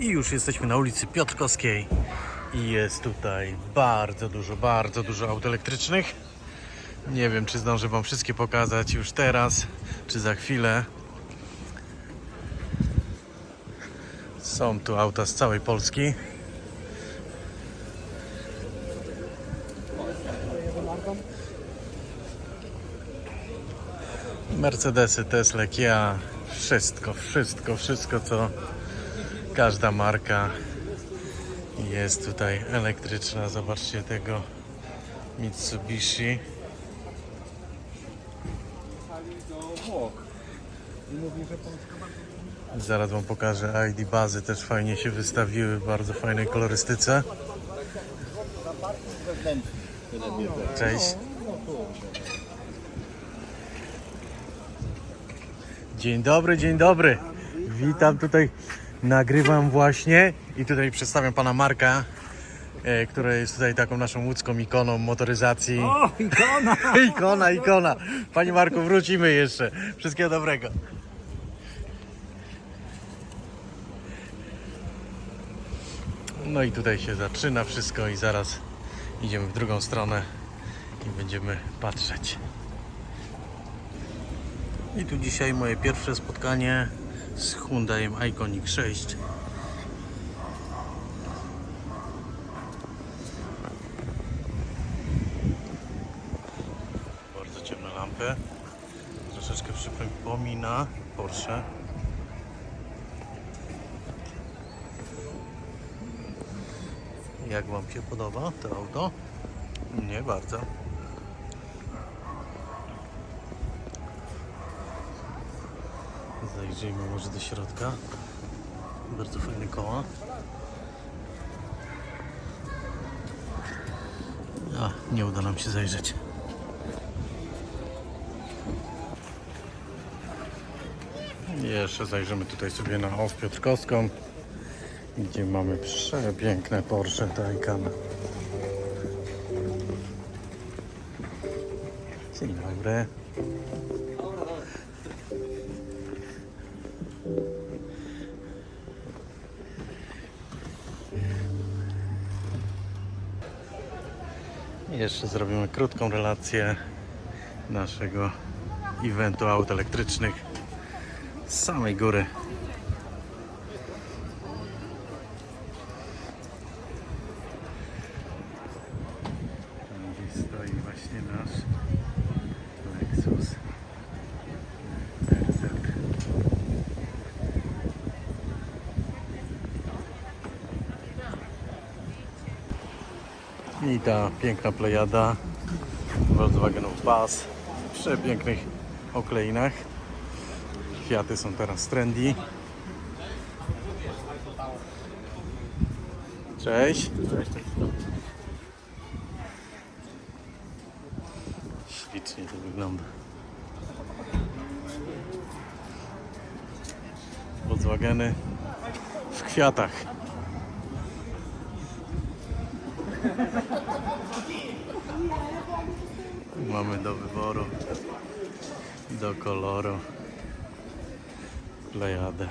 I już jesteśmy na ulicy Piotrkowskiej i jest tutaj bardzo dużo, bardzo dużo aut elektrycznych. Nie wiem, czy zdążę Wam wszystkie pokazać już teraz, czy za chwilę. Są tu auta z całej Polski. Mercedesy, Tesla, Kia, wszystko, wszystko, wszystko co każda marka jest tutaj elektryczna. Zobaczcie tego Mitsubishi. Zaraz Wam pokażę ID bazy, też fajnie się wystawiły w bardzo fajnej kolorystyce. Cześć. Dzień dobry, dzień dobry. Witam tutaj. Nagrywam właśnie i tutaj przedstawiam pana Marka, e, który jest tutaj taką naszą łódzką ikoną motoryzacji. O, ikona! ikona, ikona. Panie Marku, wrócimy jeszcze. Wszystkiego dobrego. No i tutaj się zaczyna wszystko i zaraz idziemy w drugą stronę i będziemy patrzeć. I tu dzisiaj moje pierwsze spotkanie z Hyundaiem Iconic 6. Bardzo ciemne lampy. Troszeczkę przypomina Porsche. Jak Wam się podoba to auto? Nie bardzo. Zajrzyjmy może do środka. Bardzo fajne koła. A, nie uda nam się zajrzeć. Jeszcze zajrzymy tutaj sobie na OF Piotrkowską, gdzie mamy przepiękne Porsche Taycan. Dzień dobry. Jeszcze zrobimy krótką relację naszego eventu aut elektrycznych z samej góry. Stoi właśnie nasz I ta piękna plejada Volkswagenów Buzz w przepięknych okleinach. Fiaty są teraz trendy. Cześć. Ślicznie to wygląda. Volkswageny w kwiatach. Mamy do wyboru, do koloru plejadę.